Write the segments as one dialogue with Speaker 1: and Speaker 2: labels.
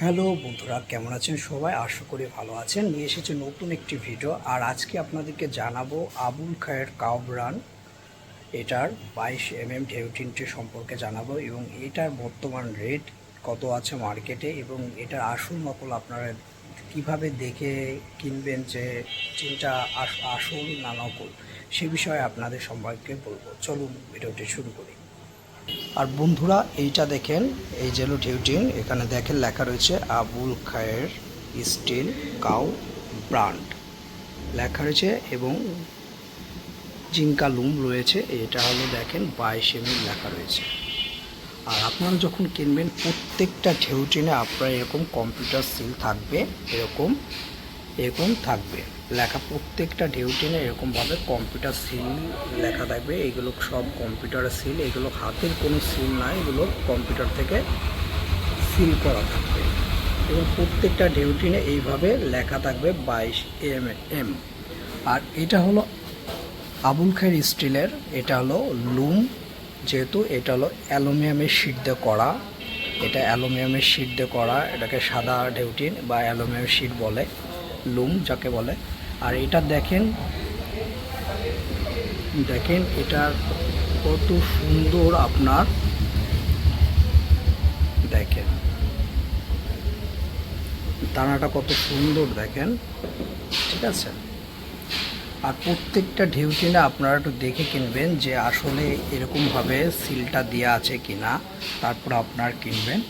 Speaker 1: Hello বন্ধুরা, কেমন আছেন সবাই? আশা করি ভালো আছেন। নিয়ে এসেছে নতুন একটি ভিডিও। আর আজকে আপনাদেরকে জানাব আবুল খায়ের কাউবরান এটার বাইশ এম এম ঢেউটিনটি সম্পর্কে জানাব এবং এটার বর্তমান রেট কত আছে মার্কেটে এবং এটার আসল নকল আপনারা কীভাবে দেখে কিনবেন যে আস- আসল না নকল, সে বিষয়ে আপনাদের সম্পর্কে বলব। চলুন ভিডিওটি শুরু করি। আর বন্ধুরা, এইটা দেখেন, এই জেলো টিউটিন এখানে দেখেন লেখা রয়েছে Abul Khayer steel cow brand. লেখা রয়েছে এবং জিঙ্কা লুম রয়েছে, এটা হলো দেখেন বাইশ এমএল লেখা রয়েছে। আর আপনারা যখন কিনবেন, প্রত্যেকটা ঢেউটিনে আপনার এরকম কম্পিউটার সিল থাকবে, এরকম এরকম থাকবে। লেখা প্রত্যেকটা ঢেউটিনে এরকমভাবে কম্পিউটার সিল লেখা থাকবে। এগুলো সব কম্পিউটারের সিল এগুলো হাতের কোনো সিল না, এগুলো কম্পিউটার থেকে সিল করা থাকবে। এবং প্রত্যেকটা ঢেউটিনে এইভাবে লেখা থাকবে বাইশ এম এম। আর এটা হলো আবুল খায়ের স্টিলের, এটা হলো লুম, যেহেতু এটা হলো অ্যালুমিনিয়ামের শিট দিয়ে করা। এটা অ্যালুমিনিয়ামের শিট করা, এটাকে সাদা ঢেউটিন বা অ্যালুমিনিয়াম শিট বলে। লুম যাকে বলে। আর এটা দেখেন দেখেন এটার কত সুন্দর আপনার, দেখেন। দানাটা কত সুন্দর দেখেন, ঠিক আছে? আর প্রত্যেকটা ঢেউ ঢেউটিনে আপনারা একটু দেখে কিনবেন যে আসলে এরকমভাবে সিলটা দেওয়া আছে কিনা, তারপর আপনার কিনবেন।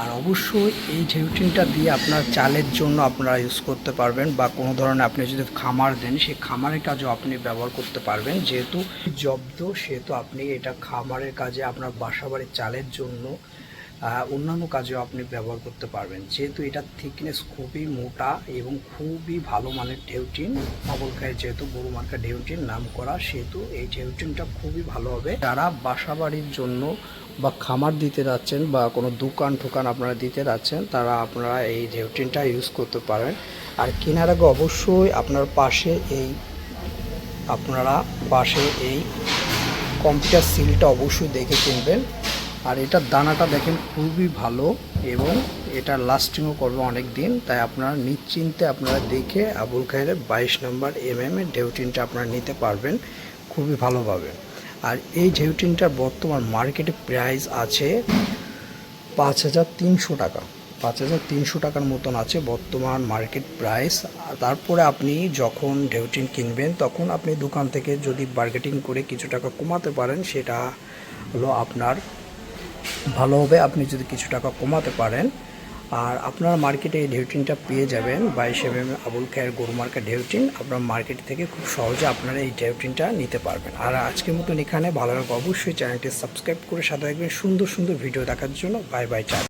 Speaker 1: আর অবশ্যই এই ঢেউটিনটা দিয়ে আপনার চালের জন্য আপনারা ইউজ করতে পারবেন বা কোনো ধরনের আপনি যদি খামার দেন, সেই খামারের কাজেও আপনি ব্যবহার করতে পারবেন। যেহেতু জব্দ, সেহেতু আপনি এটা খামারের কাজে, আপনার বাসাবাড়ির চালের জন্য অন্যান্য কাজেও আপনি ব্যবহার করতে পারবেন। যেহেতু এটার থিকনেস খুবই মোটা এবং খুবই ভালো মানের ঢেউটিন খায় যেহেতু গরু মার্কা ঢেউটিন নাম করা সেহেতু এই ঢেউটিনটা খুবই ভালো হবে। যারা বাসা বাড়ির জন্য বা খামার দিতে যাচ্ছেন বা কোনো দোকান ঠোকান আপনারা দিতে যাচ্ছেন, তারা আপনারা এই ঢেউটিনটা ইউজ করতে পারেন। আর কেনার আগে অবশ্যই আপনার পাশে এই, আপনারা পাশে এই কম্পিউটার সিলটা অবশ্যই দেখে কিনবেন। আর এটার দানাটা দেখেন খুবই ভালো এবং এটা লাস্টিংও করবে অনেক দিন তাই আপনারা নিশ্চিন্তে আপনারা দেখে আবুল খায়ের বাইশ নম্বর এম এম এর ঢেউটিনটা আপনারা নিতে পারবেন, খুবই ভালোভাবে। আর এই ঢেউটিনটার বর্তমান মার্কেটে প্রাইস আছে পাঁচ হাজার তিনশো টাকা। পাঁচ হাজার তিনশো টাকার মতন আছে বর্তমান মার্কেট প্রাইস তারপরে আপনি যখন ঢেউটিন কিনবেন, তখন আপনি দোকান থেকে যদি বার্গেটিং করে কিছু টাকা কমাতে পারেন, সেটা হলো আপনার ভালো হবে। আপনি যদি কিছু টাকা কমাতে পারেন, আর আপনার মার্কেটে এই ঢেউটিনটা পেয়ে যাবেন। বাইশ এম এম আবুল খায়ের গরু মার্কা ঢেউটিন আপনার মার্কেট থেকে খুব সহজে আপনারা এই ঢেউটিনটা নিতে পারবেন। আর আজকের মতন এখানে। ভালো লাগবে অবশ্যই চ্যানেলটি সাবস্ক্রাইব করে সাথে রাখবেন সুন্দর সুন্দর ভিডিও দেখার জন্য। বাই বাই চা